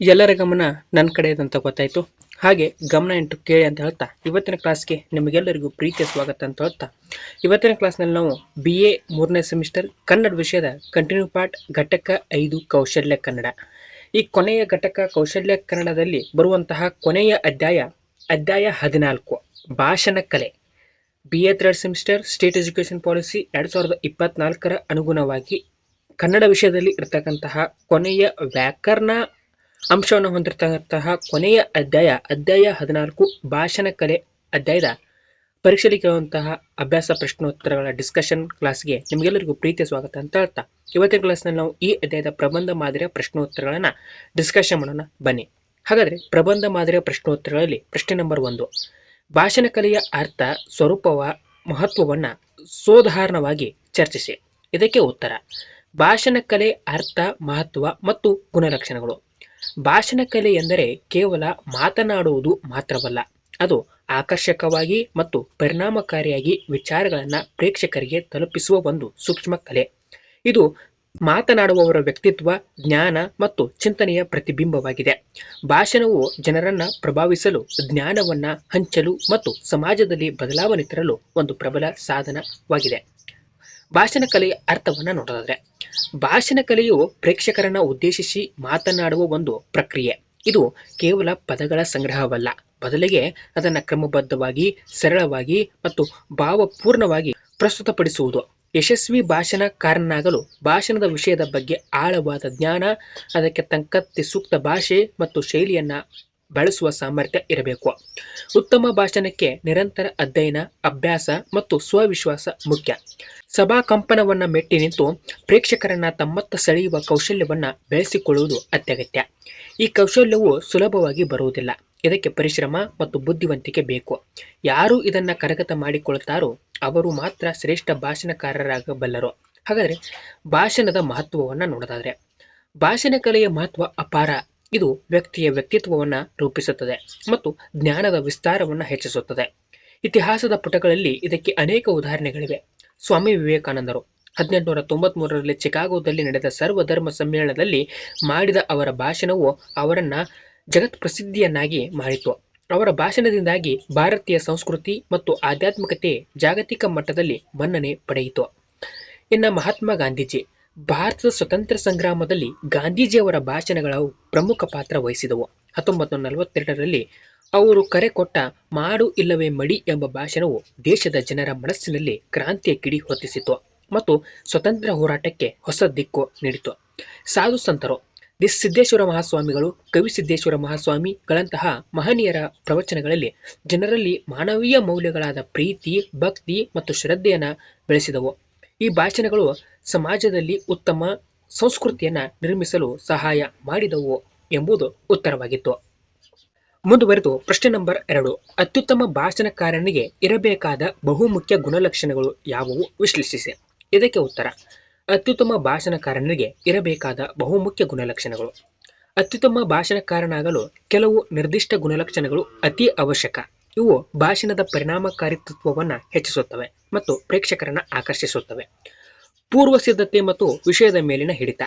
ಎಲ್ಲರ ಗಮನ ನನ್ನ ಕಡೆ ಇದಂತ ಗೊತ್ತಾಯ್ತು. ಹಾಗೆ ಗಮನ ಇಂಟು ಕೇಳಿ ಅಂತ ಹೇಳ್ತಾ, ಇವತ್ತಿನ ಕ್ಲಾಸ್ಗೆ ನಿಮಗೆಲ್ಲರಿಗೂ ಪ್ರೀತಿಯ ಸ್ವಾಗತ ಅಂತ ಹೇಳ್ತಾ, ಇವತ್ತಿನ ಕ್ಲಾಸ್ನಲ್ಲಿ ನಾವು ಬಿ ಎ ಮೂರನೇ ಸೆಮಿಸ್ಟರ್ ಕನ್ನಡ ವಿಷಯದ ಕಂಟಿನ್ಯೂ ಪಾರ್ಟ್ ಘಟಕ ಐದು ಕೌಶಲ್ಯ ಕನ್ನಡ. ಈ ಕೊನೆಯ ಘಟಕ ಕೌಶಲ್ಯ ಕನ್ನಡದಲ್ಲಿ ಬರುವಂತಹ ಕೊನೆಯ ಅಧ್ಯಾಯ ಅಧ್ಯಾಯ ಹದಿನಾಲ್ಕು, ಭಾಷಣ ಕಲೆ. B A third semester state education policy ಎರಡು ಸಾವಿರದ ಇಪ್ಪತ್ನಾಲ್ಕರ ಅನುಗುಣವಾಗಿ ಕನ್ನಡ ವಿಷಯದಲ್ಲಿ ಇರತಕ್ಕಂತಹ ಕೊನೆಯ ವ್ಯಾಕರಣ ಅಂಶವನ್ನು ಹೊಂದಿರತಕ್ಕಂತಹ ಕೊನೆಯ ಅಧ್ಯಾಯ ಅಧ್ಯಾಯ ಹದಿನಾಲ್ಕು, ಭಾಷಣ ಕಲೆ ಅಧ್ಯಾಯದ ಪರೀಕ್ಷೆಯಲ್ಲಿ ಕೇಳುವಂತಹ ಅಭ್ಯಾಸ ಪ್ರಶ್ನೋತ್ತರಗಳ ಡಿಸ್ಕಷನ್ ಕ್ಲಾಸ್ಗೆ ನಿಮಗೆಲ್ಲರಿಗೂ ಪ್ರೀತಿಯ ಸ್ವಾಗತ ಅಂತ ಹೇಳ್ತಾ. ಇವತ್ತಿನ ಕ್ಲಾಸ್ನಲ್ಲಿ ನಾವು ಈ ಅಧ್ಯಾಯದ ಪ್ರಬಂಧ ಮಾದರಿಯ ಪ್ರಶ್ನೋತ್ತರಗಳನ್ನು ಡಿಸ್ಕಷನ್ ಮಾಡೋಣ. ಬನ್ನಿ. ಹಾಗಾದರೆ ಪ್ರಬಂಧ ಮಾದರಿಯ ಪ್ರಶ್ನೋತ್ತರಗಳಲ್ಲಿ ಪ್ರಶ್ನೆ ನಂಬರ್ ಒಂದು. ಭಾಷಣ ಕಲೆಯ ಅರ್ಥ, ಸ್ವರೂಪವ, ಮಹತ್ವವನ್ನು ಸೋಧಾರಣವಾಗಿ ಚರ್ಚಿಸಿ. ಇದಕ್ಕೆ ಉತ್ತರ. ಭಾಷಣ ಕಲೆ ಅರ್ಥ, ಮಹತ್ವ ಮತ್ತು ಗುಣಲಕ್ಷಣಗಳು. ಭಾಷಣ ಕಲೆ ಎಂದರೆ ಕೇವಲ ಮಾತನಾಡುವುದು ಮಾತ್ರವಲ್ಲ, ಅದು ಆಕರ್ಷಕವಾಗಿ ಮತ್ತು ಪರಿಣಾಮಕಾರಿಯಾಗಿ ವಿಚಾರಗಳನ್ನು ಪ್ರೇಕ್ಷಕರಿಗೆ ತಲುಪಿಸುವ ಒಂದು ಸೂಕ್ಷ್ಮ ಕಲೆ. ಇದು ಮಾತನಾಡುವವರ ವ್ಯಕ್ತಿತ್ವ, ಜ್ಞಾನ ಮತ್ತು ಚಿಂತನೆಯ ಪ್ರತಿಬಿಂಬವಾಗಿದೆ. ಭಾಷಣವು ಜನರನ್ನು ಪ್ರಭಾವಿಸಲು, ಜ್ಞಾನವನ್ನು ಹಂಚಲು ಮತ್ತು ಸಮಾಜದಲ್ಲಿ ಬದಲಾವಣೆ ತರಲು ಒಂದು ಪ್ರಬಲ ಸಾಧನವಾಗಿದೆ. ಭಾಷಣ ಕಲೆಯ ಅರ್ಥವನ್ನ ನೋಡೋದಾದ್ರೆ, ಭಾಷಣ ಕಲೆಯು ಪ್ರೇಕ್ಷಕರನ್ನ ಉದ್ದೇಶಿಸಿ ಮಾತನಾಡುವ ಒಂದು ಪ್ರಕ್ರಿಯೆ. ಇದು ಕೇವಲ ಪದಗಳ ಸಂಗ್ರಹವಲ್ಲ. ಬದಲಿಗೆ ಅದನ್ನ ಕ್ರಮಬದ್ಧವಾಗಿ, ಸರಳವಾಗಿ ಮತ್ತು ಭಾವಪೂರ್ಣವಾಗಿ ಪ್ರಸ್ತುತಪಡಿಸುವುದು. ಯಶಸ್ವಿ ಭಾಷಣಕಾರನಾಗಲು ಭಾಷಣದ ವಿಷಯದ ಬಗ್ಗೆ ಆಳವಾದ ಜ್ಞಾನ, ಅದಕ್ಕೆ ತಕ್ಕಂತೆ ಸೂಕ್ತ ಭಾಷೆ ಮತ್ತು ಶೈಲಿಯನ್ನ ಬಳಸುವ ಸಾಮರ್ಥ್ಯ ಇರಬೇಕು. ಉತ್ತಮ ಭಾಷಣಕ್ಕೆ ನಿರಂತರ ಅಧ್ಯಯನ, ಅಭ್ಯಾಸ ಮತ್ತು ಸ್ವವಿಶ್ವಾಸ ಮುಖ್ಯ. ಸಭಾ ಕಂಪನವನ್ನು ಮೆಟ್ಟಿ ನಿಂತು ಪ್ರೇಕ್ಷಕರನ್ನ ತಮ್ಮತ್ತ ಸೆಳೆಯುವ ಕೌಶಲ್ಯವನ್ನ ಬೆಳೆಸಿಕೊಳ್ಳುವುದು ಅತ್ಯಗತ್ಯ. ಈ ಕೌಶಲ್ಯವು ಸುಲಭವಾಗಿ ಬರುವುದಿಲ್ಲ. ಇದಕ್ಕೆ ಪರಿಶ್ರಮ ಮತ್ತು ಬುದ್ಧಿವಂತಿಕೆ ಬೇಕು. ಯಾರು ಇದನ್ನು ಕರಗತ ಮಾಡಿಕೊಳ್ಳುತ್ತಾರೋ ಅವರು ಮಾತ್ರ ಶ್ರೇಷ್ಠ ಭಾಷಣಕಾರರಾಗಬಲ್ಲರು. ಹಾಗಾದರೆ ಭಾಷಣದ ಮಹತ್ವವನ್ನ ನೋಡೋದಾದರೆ, ಭಾಷಣ ಕಲೆಯ ಮಹತ್ವ ಅಪಾರ. ಇದು ವ್ಯಕ್ತಿಯ ವ್ಯಕ್ತಿತ್ವವನ್ನ ರೂಪಿಸುತ್ತದೆ ಮತ್ತು ಜ್ಞಾನದ ವಿಸ್ತಾರವನ್ನ ಹೆಚ್ಚಿಸುತ್ತದೆ. ಇತಿಹಾಸದ ಪುಟಗಳಲ್ಲಿ ಇದಕ್ಕೆ ಅನೇಕ ಉದಾಹರಣೆಗಳಿವೆ. ಸ್ವಾಮಿ ವಿವೇಕಾನಂದರು ಹದಿನೆಂಟುನೂರ ತೊಂಬತ್ಮೂರರಲ್ಲಿ ಚಿಕಾಗೋದಲ್ಲಿ ನಡೆದ ಸರ್ವಧರ್ಮ ಸಮ್ಮೇಳನದಲ್ಲಿ ಮಾಡಿದ ಅವರ ಭಾಷಣವು ಅವರನ್ನು ಜಗತ್ ಪ್ರಸಿದ್ಧಿಯನ್ನಾಗಿ ಮಾಡಿತು ಅವರ ಭಾಷಣದಿಂದಾಗಿ ಭಾರತೀಯ ಸಂಸ್ಕೃತಿ ಮತ್ತು ಆಧ್ಯಾತ್ಮಿಕತೆ ಜಾಗತಿಕ ಮಟ್ಟದಲ್ಲಿ ಮನ್ನಣೆ ಪಡೆಯಿತು. ಇನ್ನು ಮಹಾತ್ಮ ಗಾಂಧೀಜಿ ಭಾರತದ ಸ್ವತಂತ್ರ ಸಂಗ್ರಾಮದಲ್ಲಿ ಗಾಂಧೀಜಿಯವರ ಭಾಷಣಗಳು ಪ್ರಮುಖ ಪಾತ್ರ ವಹಿಸಿದವು. ಹತ್ತೊಂಬತ್ತು ನೂರ ನಲವತ್ತೆರಡರಲ್ಲಿ ಅವರು ಕರೆ ಕೊಟ್ಟ ಮಾಡು ಇಲ್ಲವೇ ಮಡಿ ಎಂಬ ಭಾಷಣವು ದೇಶದ ಜನರ ಮನಸ್ಸಿನಲ್ಲಿ ಕ್ರಾಂತಿಯ ಕಿಡಿ ಹೊತ್ತಿಸಿತು ಮತ್ತು ಸ್ವತಂತ್ರ ಹೋರಾಟಕ್ಕೆ ಹೊಸ ದಿಕ್ಕು ನೀಡಿತು ಸಾಧು ಸಂತರು ದಿ ಸಿದ್ದೇಶ್ವರ ಮಹಾಸ್ವಾಮಿಗಳು, ಕವಿ ಸಿದ್ದೇಶ್ವರ ಮಹಾಸ್ವಾಮಿಗಳಂತಹ ಮಹನೀಯರ ಪ್ರವಚನಗಳಲ್ಲಿ ಜನರಲ್ಲಿ ಮಾನವೀಯ ಮೌಲ್ಯಗಳಾದ ಪ್ರೀತಿ, ಭಕ್ತಿ ಮತ್ತು ಶ್ರದ್ಧೆಯನ್ನು ಬೆಳೆಸಿದವು. ಈ ಭಾಷಣಗಳು ಸಮಾಜದಲ್ಲಿ ಉತ್ತಮ ಸಂಸ್ಕೃತಿಯನ್ನು ನಿರ್ಮಿಸಲು ಸಹಾಯ ಮಾಡಿದವು ಎಂಬುದು ಉತ್ತರವಾಗಿತ್ತು. ಮುಂದುವರೆದು ಪ್ರಶ್ನೆ ನಂಬರ್ ಎರಡು. ಅತ್ಯುತ್ತಮ ಭಾಷಣಕಾರನಿಗೆ ಇರಬೇಕಾದ ಬಹುಮುಖ್ಯ ಗುಣಲಕ್ಷಣಗಳು ಯಾವುವು? ವಿಶ್ಲೇಷಿಸಿ. ಇದಕ್ಕೆ ಉತ್ತರ. ಅತ್ಯುತ್ತಮ ಭಾಷಣಕಾರನಿಗೆ ಇರಬೇಕಾದ ಬಹುಮುಖ್ಯ ಗುಣಲಕ್ಷಣಗಳು. ಅತ್ಯುತ್ತಮ ಭಾಷಣಕಾರನಾಗಲು ಕೆಲವು ನಿರ್ದಿಷ್ಟ ಗುಣಲಕ್ಷಣಗಳು ಅತಿ ಅವಶ್ಯಕ. ಇವು ಭಾಷಣದ ಪರಿಣಾಮಕಾರಿತ್ವವನ್ನು ಹೆಚ್ಚಿಸುತ್ತವೆ ಮತ್ತು ಪ್ರೇಕ್ಷಕರನ್ನು ಆಕರ್ಷಿಸುತ್ತವೆ. ಪೂರ್ವ ಸಿದ್ಧತೆ ಮತ್ತು ವಿಷಯದ ಮೇಲಿನ ಹಿಡಿತ.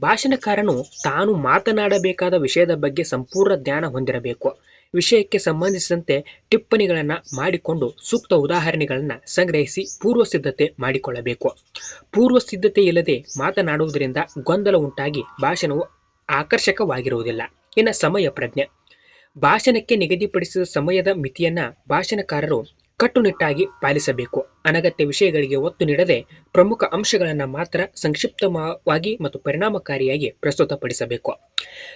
ಭಾಷಣಕಾರನು ತಾನು ಮಾತನಾಡಬೇಕಾದ ವಿಷಯದ ಬಗ್ಗೆ ಸಂಪೂರ್ಣ ಜ್ಞಾನ ಹೊಂದಿರಬೇಕು. ವಿಷಯಕ್ಕೆ ಸಂಬಂಧಿಸಿದಂತೆ ಟಿಪ್ಪಣಿಗಳನ್ನು ಮಾಡಿಕೊಂಡು ಸೂಕ್ತ ಉದಾಹರಣೆಗಳನ್ನು ಸಂಗ್ರಹಿಸಿ ಪೂರ್ವ ಸಿದ್ಧತೆ ಮಾಡಿಕೊಳ್ಳಬೇಕು. ಪೂರ್ವ ಸಿದ್ಧತೆ ಇಲ್ಲದೆ ಮಾತನಾಡುವುದರಿಂದ ಗೊಂದಲ ಉಂಟಾಗಿ ಭಾಷಣವು ಆಕರ್ಷಕವಾಗಿರುವುದಿಲ್ಲ. ಇನ್ನು ಸಮಯ ಪ್ರಜ್ಞೆ. ಭಾಷಣಕ್ಕೆ ನಿಗದಿಪಡಿಸಿದ ಸಮಯದ ಮಿತಿಯನ್ನ ಭಾಷಣಕಾರರು ಕಟ್ಟುನಿಟ್ಟಾಗಿ ಪಾಲಿಸಬೇಕು. ಅನಗತ್ಯ ವಿಷಯಗಳಿಗೆ ಒತ್ತು ನೀಡದೆ ಪ್ರಮುಖ ಅಂಶಗಳನ್ನು ಮಾತ್ರ ಸಂಕ್ಷಿಪ್ತವಾಗಿ ಮತ್ತು ಪರಿಣಾಮಕಾರಿಯಾಗಿ ಪ್ರಸ್ತುತಪಡಿಸಬೇಕು.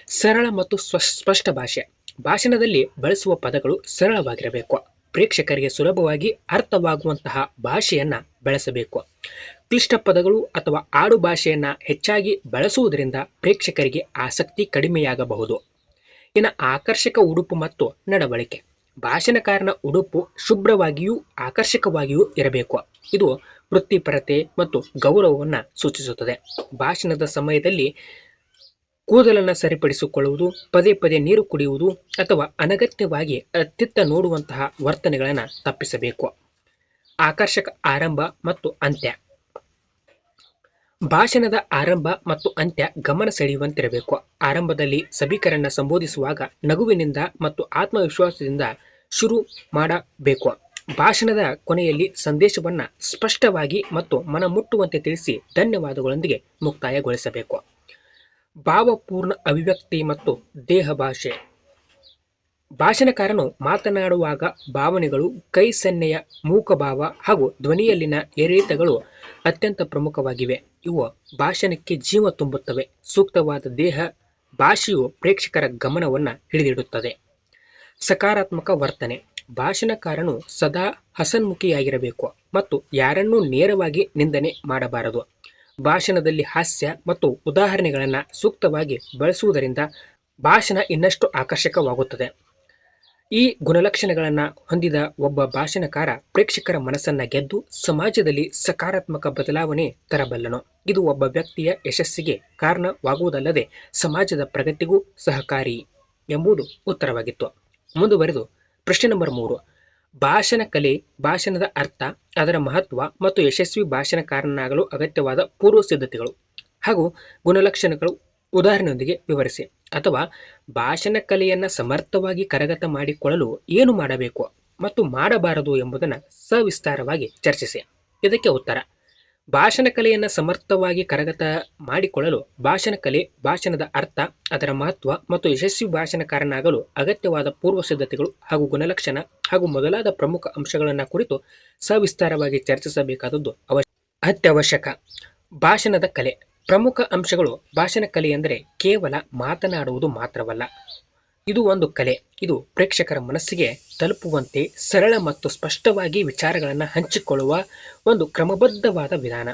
ಸರಳ ಮತ್ತು ಸ್ಪಷ್ಟ ಭಾಷೆ. ಭಾಷಣದಲ್ಲಿ ಬಳಸುವ ಪದಗಳು ಸರಳವಾಗಿರಬೇಕು. ಪ್ರೇಕ್ಷಕರಿಗೆ ಸುಲಭವಾಗಿ ಅರ್ಥವಾಗುವಂತಹ ಭಾಷೆಯನ್ನ ಬಳಸಬೇಕು. ಕ್ಲಿಷ್ಟ ಪದಗಳು ಅಥವಾ ಆಡು ಭಾಷೆಯನ್ನು ಹೆಚ್ಚಾಗಿ ಬಳಸುವುದರಿಂದ ಪ್ರೇಕ್ಷಕರಿಗೆ ಆಸಕ್ತಿ ಕಡಿಮೆಯಾಗಬಹುದು. ಇನ್ನು ಆಕರ್ಷಕ ಉಡುಪು ಮತ್ತು ನಡವಳಿಕೆ. ಭಾಷಣಕಾರನ ಉಡುಪು ಶುಭ್ರವಾಗಿಯೂ ಆಕರ್ಷಕವಾಗಿಯೂ ಇರಬೇಕು. ಇದು ವೃತ್ತಿಪರತೆ ಮತ್ತು ಗೌರವವನ್ನು ಸೂಚಿಸುತ್ತದೆ. ಭಾಷಣದ ಸಮಯದಲ್ಲಿ ಕೂದಲನ್ನು ಸರಿಪಡಿಸಿಕೊಳ್ಳುವುದು, ಪದೇ ಪದೇ ನೀರು ಕುಡಿಯುವುದು ಅಥವಾ ಅನಗತ್ಯವಾಗಿ ಅತ್ತಿತ್ತ ನೋಡುವಂತಹ ವರ್ತನೆಗಳನ್ನು ತಪ್ಪಿಸಬೇಕು. ಆಕರ್ಷಕ ಆರಂಭ ಮತ್ತು ಅಂತ್ಯ. ಭಾಷಣದ ಆರಂಭ ಮತ್ತು ಅಂತ್ಯ ಗಮನ ಸೆಳೆಯುವಂತಿರಬೇಕು. ಆರಂಭದಲ್ಲಿ ಸಭಿಕರನ್ನ ಸಂಬೋಧಿಸುವಾಗ ನಗುವಿನಿಂದ ಮತ್ತು ಆತ್ಮವಿಶ್ವಾಸದಿಂದ ಶುರು ಮಾಡಬೇಕು. ಭಾಷಣದ ಕೊನೆಯಲ್ಲಿ ಸಂದೇಶವನ್ನ ಸ್ಪಷ್ಟವಾಗಿ ಮತ್ತು ಮನಮುಟ್ಟುವಂತೆ ತಿಳಿಸಿ ಧನ್ಯವಾದಗಳೊಂದಿಗೆ ಮುಕ್ತಾಯಗೊಳಿಸಬೇಕು. ಭಾವಪೂರ್ಣ ಅಭಿವ್ಯಕ್ತಿ ಮತ್ತು ದೇಹ ಭಾಷೆ. ಭಾಷಣಕಾರನು ಮಾತನಾಡುವಾಗ ಭಾವನೆಗಳು ಕೈ ಸನ್ನೆಯ ಮೂಕಭಾವ ಹಾಗೂ ಧ್ವನಿಯಲ್ಲಿನ ಏರಿಳಿತಗಳು ಅತ್ಯಂತ ಪ್ರಮುಖವಾಗಿವೆ. ಇವು ಭಾಷಣಕ್ಕೆ ಜೀವ ತುಂಬುತ್ತವೆ. ಸೂಕ್ತವಾದ ದೇಹ ಭಾಷೆಯು ಪ್ರೇಕ್ಷಕರ ಗಮನವನ್ನ ಹಿಡಿದಿಡುತ್ತದೆ. ಸಕಾರಾತ್ಮಕ ವರ್ತನೆ. ಭಾಷಣಕಾರನು ಸದಾ ಹಸನ್ಮುಖಿಯಾಗಿರಬೇಕು ಮತ್ತು ಯಾರನ್ನೂ ನೇರವಾಗಿ ನಿಂದನೆ ಮಾಡಬಾರದು. ಭಾಷಣದಲ್ಲಿ ಹಾಸ್ಯ ಮತ್ತು ಉದಾಹರಣೆಗಳನ್ನು ಸೂಕ್ತವಾಗಿ ಬಳಸುವುದರಿಂದ ಭಾಷಣ ಇನ್ನಷ್ಟು ಆಕರ್ಷಕವಾಗುತ್ತದೆ. ಈ ಗುಣಲಕ್ಷಣಗಳನ್ನು ಹೊಂದಿದ ಒಬ್ಬ ಭಾಷಣಕಾರ ಪ್ರೇಕ್ಷಕರ ಮನಸ್ಸನ್ನ ಗೆದ್ದು ಸಮಾಜದಲ್ಲಿ ಸಕಾರಾತ್ಮಕ ಬದಲಾವಣೆ ತರಬಲ್ಲನು. ಇದು ಒಬ್ಬ ವ್ಯಕ್ತಿಯ ಯಶಸ್ಸಿಗೆ ಕಾರಣವಾಗುವುದಲ್ಲದೆ ಸಮಾಜದ ಪ್ರಗತಿಗೂ ಸಹಕಾರಿ ಎಂಬುದು ಉತ್ತರವಾಗಿತ್ತು. ಮುಂದುವರೆದು ಪ್ರಶ್ನೆ ನಂಬರ್ ಮೂರು. ಭಾಷಣ ಕಲೆ, ಭಾಷಣದ ಅರ್ಥ, ಅದರ ಮಹತ್ವ ಮತ್ತು ಯಶಸ್ವಿ ಭಾಷಣಕಾರನಾಗಲು ಅಗತ್ಯವಾದ ಪೂರ್ವ ಸಿದ್ಧತೆಗಳು ಹಾಗೂ ಗುಣಲಕ್ಷಣಗಳು ಉದಾಹರಣೆಯೊಂದಿಗೆ ವಿವರಿಸಿ. ಅಥವಾ ಭಾಷಣ ಕಲೆಯನ್ನು ಸಮರ್ಥವಾಗಿ ಕರಗತ ಮಾಡಿಕೊಳ್ಳಲು ಏನು ಮಾಡಬೇಕು ಮತ್ತು ಮಾಡಬಾರದು ಎಂಬುದನ್ನು ಸವಿಸ್ತಾರವಾಗಿ ಚರ್ಚಿಸಿ. ಇದಕ್ಕೆ ಉತ್ತರ. ಭಾಷಣ ಕಲೆಯನ್ನು ಸಮರ್ಥವಾಗಿ ಕರಗತ ಮಾಡಿಕೊಳ್ಳಲು ಭಾಷಣ ಕಲೆ, ಭಾಷಣದ ಅರ್ಥ, ಅದರ ಮಹತ್ವ ಮತ್ತು ಯಶಸ್ವಿ ಭಾಷಣಕಾರನಾಗಲು ಅಗತ್ಯವಾದ ಪೂರ್ವ ಸಿದ್ಧತೆಗಳು ಹಾಗೂ ಗುಣಲಕ್ಷಣ ಹಾಗೂ ಮೊದಲಾದ ಪ್ರಮುಖ ಅಂಶಗಳನ್ನು ಕುರಿತು ಸವಿಸ್ತಾರವಾಗಿ ಚರ್ಚಿಸಬೇಕಾದದ್ದು ಅವಶ್ಯ, ಅತ್ಯವಶ್ಯಕ. ಭಾಷಣದ ಕಲೆ. ಪ್ರಮುಖ ಅಂಶಗಳು ಭಾಷಣ ಕಲೆ ಎಂದರೆ ಕೇವಲ ಮಾತನಾಡುವುದು ಮಾತ್ರವಲ್ಲ. ಇದು ಒಂದು ಕಲೆ. ಇದು ಪ್ರೇಕ್ಷಕರ ಮನಸ್ಸಿಗೆ ತಲುಪುವಂತೆ ಸರಳ ಮತ್ತು ಸ್ಪಷ್ಟವಾಗಿ ವಿಚಾರಗಳನ್ನು ಹಂಚಿಕೊಳ್ಳುವ ಒಂದು ಕ್ರಮಬದ್ಧವಾದ ವಿಧಾನ.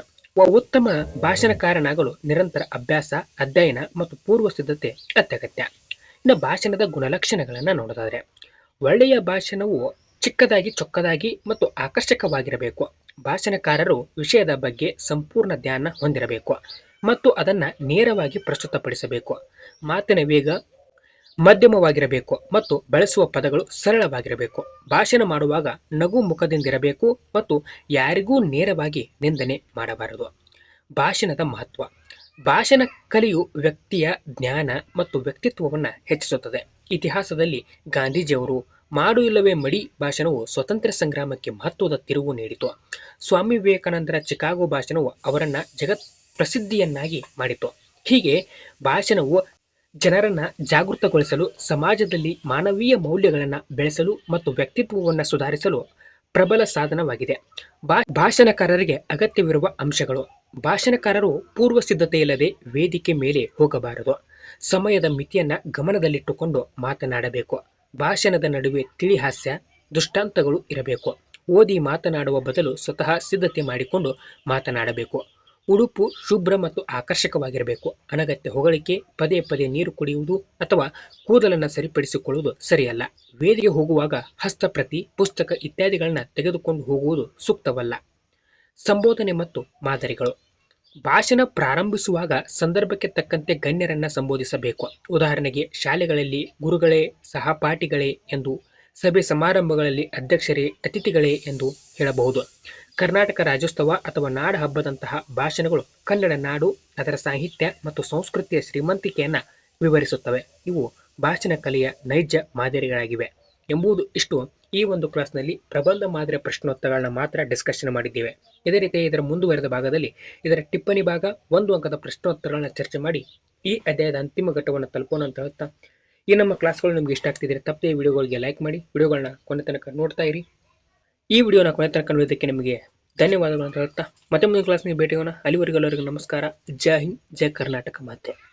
ಉತ್ತಮ ಭಾಷಣಕಾರನಾಗಲು ನಿರಂತರ ಅಭ್ಯಾಸ, ಅಧ್ಯಯನ ಮತ್ತು ಪೂರ್ವ ಸಿದ್ಧತೆ ಅತ್ಯಗತ್ಯ. ಇನ್ನು ಭಾಷಣದ ಗುಣಲಕ್ಷಣಗಳನ್ನು ನೋಡೋದಾದರೆ, ಒಳ್ಳೆಯ ಭಾಷಣವು ಚಿಕ್ಕದಾಗಿ ಚೊಕ್ಕದಾಗಿ ಮತ್ತು ಆಕರ್ಷಕವಾಗಿರಬೇಕು. ಭಾಷಣಕಾರರು ವಿಷಯದ ಬಗ್ಗೆ ಸಂಪೂರ್ಣ ಧ್ಯಾನ ಹೊಂದಿರಬೇಕು. ಮತ್ತು ಅದನ್ನು ನೇರವಾಗಿ ಪ್ರಸ್ತುತಪಡಿಸಬೇಕು. ಮಾತಿನ ವೇಗ ಮಧ್ಯಮವಾಗಿರಬೇಕು ಮತ್ತು ಬಳಸುವ ಪದಗಳು ಸರಳವಾಗಿರಬೇಕು. ಭಾಷಣ ಮಾಡುವಾಗ ನಗು ಮುಖದಿಂದಿರಬೇಕು ಮತ್ತು ಯಾರಿಗೂ ನೇರವಾಗಿ ನಿಂದನೆ ಮಾಡಬಾರದು. ಭಾಷಣದ ಮಹತ್ವ. ಭಾಷಣ ಕಲೆಯು ವ್ಯಕ್ತಿಯ ಜ್ಞಾನ ಮತ್ತು ವ್ಯಕ್ತಿತ್ವವನ್ನು ಹೆಚ್ಚಿಸುತ್ತದೆ. ಇತಿಹಾಸದಲ್ಲಿ ಗಾಂಧೀಜಿಯವರು, ಮಾಡು ಇಲ್ಲವೇ ಮಡಿ ಭಾಷಣವು ಸ್ವತಂತ್ರ ಸಂಗ್ರಾಮಕ್ಕೆ ಮಹತ್ವದ ತಿರುವು ನೀಡಿತು. ಸ್ವಾಮಿ ವಿವೇಕಾನಂದರ ಚಿಕಾಗೋ ಭಾಷಣವು ಅವರನ್ನು ಜಗತ್ ಪ್ರಸಿದ್ಧಿಯನ್ನಾಗಿ ಮಾಡಿತು. ಹೀಗೆ ಭಾಷಣವು ಜನರನ್ನು ಜಾಗೃತಗೊಳಿಸಲು, ಸಮಾಜದಲ್ಲಿ ಮಾನವೀಯ ಮೌಲ್ಯಗಳನ್ನು ಬೆಳೆಸಲು ಮತ್ತು ವ್ಯಕ್ತಿತ್ವವನ್ನು ಸುಧಾರಿಸಲು ಪ್ರಬಲ ಸಾಧನವಾಗಿದೆ. ಭಾಷಣಕಾರರಿಗೆ ಅಗತ್ಯವಿರುವ ಅಂಶಗಳು. ಭಾಷಣಕಾರರು ಪೂರ್ವ ಸಿದ್ಧತೆಯಿಲ್ಲದೆ ವೇದಿಕೆ ಮೇಲೆ ಹೋಗಬಾರದು. ಸಮಯದ ಮಿತಿಯನ್ನು ಗಮನದಲ್ಲಿಟ್ಟುಕೊಂಡು ಮಾತನಾಡಬೇಕು. ಭಾಷಣದ ನಡುವೆ ತಿಳಿಹಾಸ್ಯ, ದೃಷ್ಟಾಂತಗಳು ಇರಬೇಕು. ಓದಿ ಮಾತನಾಡುವ ಬದಲು ಸ್ವತಃ ಸಿದ್ಧತೆ ಮಾಡಿಕೊಂಡು ಮಾತನಾಡಬೇಕು. ಉಡುಪು ಶುಭ್ರ ಮತ್ತು ಆಕರ್ಷಕವಾಗಿರಬೇಕು. ಅನಗತ್ಯ ಹೊಗಳಿಕೆ, ಪದೇ ಪದೇ ನೀರು ಕುಡಿಯುವುದು ಅಥವಾ ಕೂದಲನ್ನು ಸರಿಪಡಿಸಿಕೊಳ್ಳುವುದು ಸರಿಯಲ್ಲ. ವೇದಿಗೆ ಹೋಗುವಾಗ ಹಸ್ತಪ್ರತಿ, ಪುಸ್ತಕ ಇತ್ಯಾದಿಗಳನ್ನು ತೆಗೆದುಕೊಂಡು ಹೋಗುವುದು ಸೂಕ್ತವಲ್ಲ. ಸಂಬೋಧನೆ ಮತ್ತು ಮಾದರಿಗಳು. ಭಾಷಣ ಪ್ರಾರಂಭಿಸುವಾಗ ಸಂದರ್ಭಕ್ಕೆ ತಕ್ಕಂತೆ ಗಣ್ಯರನ್ನು ಸಂಬೋಧಿಸಬೇಕು. ಉದಾಹರಣೆಗೆ, ಶಾಲೆಗಳಲ್ಲಿ ಗುರುಗಳೇ, ಸಹಪಾಠಿಗಳೇ ಎಂದು ಸಭೆ ಸಮಾರಂಭಗಳಲ್ಲಿ ಅಧ್ಯಕ್ಷರೇ, ಅತಿಥಿಗಳೇ ಎಂದು ಹೇಳಬಹುದು. ಕರ್ನಾಟಕ ರಾಜ್ಯೋತ್ಸವ ಅಥವಾ ನಾಡ ಹಬ್ಬದಂತಹ ಭಾಷಣಗಳು ಕನ್ನಡ ನಾಡು, ಅದರ ಸಾಹಿತ್ಯ ಮತ್ತು ಸಂಸ್ಕೃತಿಯ ಶ್ರೀಮಂತಿಕೆಯನ್ನು ವಿವರಿಸುತ್ತವೆ. ಇವು ಭಾಷಣ ಕಲೆಯ ನೈಜ ಮಾದರಿಗಳಾಗಿವೆ. ಎಂಬುದು ಇಷ್ಟು. ಈ ಒಂದು ಕ್ಲಾಸ್ನಲ್ಲಿ ಪ್ರಬಂಧ ಮಾದರಿಯ ಪ್ರಶ್ನೋತ್ತರಗಳನ್ನ ಮಾತ್ರ ಡಿಸ್ಕಷನ್ ಮಾಡಿದ್ದೇವೆ. ಇದೇ ರೀತಿ ಇದರ ಮುಂದುವರೆದ ಭಾಗದಲ್ಲಿ ಇದರ ಟಿಪ್ಪಣಿ ಭಾಗ, ಒಂದು ಅಂಕದ ಪ್ರಶ್ನೋತ್ತರಗಳನ್ನ ಚರ್ಚೆ ಮಾಡಿ ಈ ಅಧ್ಯಾಯದ ಅಂತಿಮ ಘಟ್ಟವನ್ನು ತಲುಪೋಣ ಅಂತ ಹೇಳ್ತಾ ಈ ನಮ್ಮ ಕ್ಲಾಸ್ಗಳು ನಿಮ್ಗೆ ಇಷ್ಟ ಆಗ್ತಿದ್ರೆ ತಪ್ಪದೆ ವಿಡಿಯೋಗಳಿಗೆ ಲೈಕ್ ಮಾಡಿ, ವಿಡಿಯೋಗಳನ್ನ ಕೊನೆ ತನಕ ನೋಡ್ತಾ ಇರಿ. ಈ ವಿಡಿಯೋನ ಕೊನೆ ತನಕ ನೋಡೋದಕ್ಕೆ ನಿಮಗೆ ಧನ್ಯವಾದಗಳು ಅಂತ ಹೇಳ್ತಾ ಮತ್ತೆ ಮುಂದಿನ ಕ್ಲಾಸ್ಗೆ ಭೇಟಿಯೋಣ ಅಲ್ಲಿವರೆಗೂ ಎಲ್ಲರಿಗೂ ನಮಸ್ಕಾರ. ಜೈ ಹಿಂದ್, ಜೈ ಕರ್ನಾಟಕ ಮಾತೆ.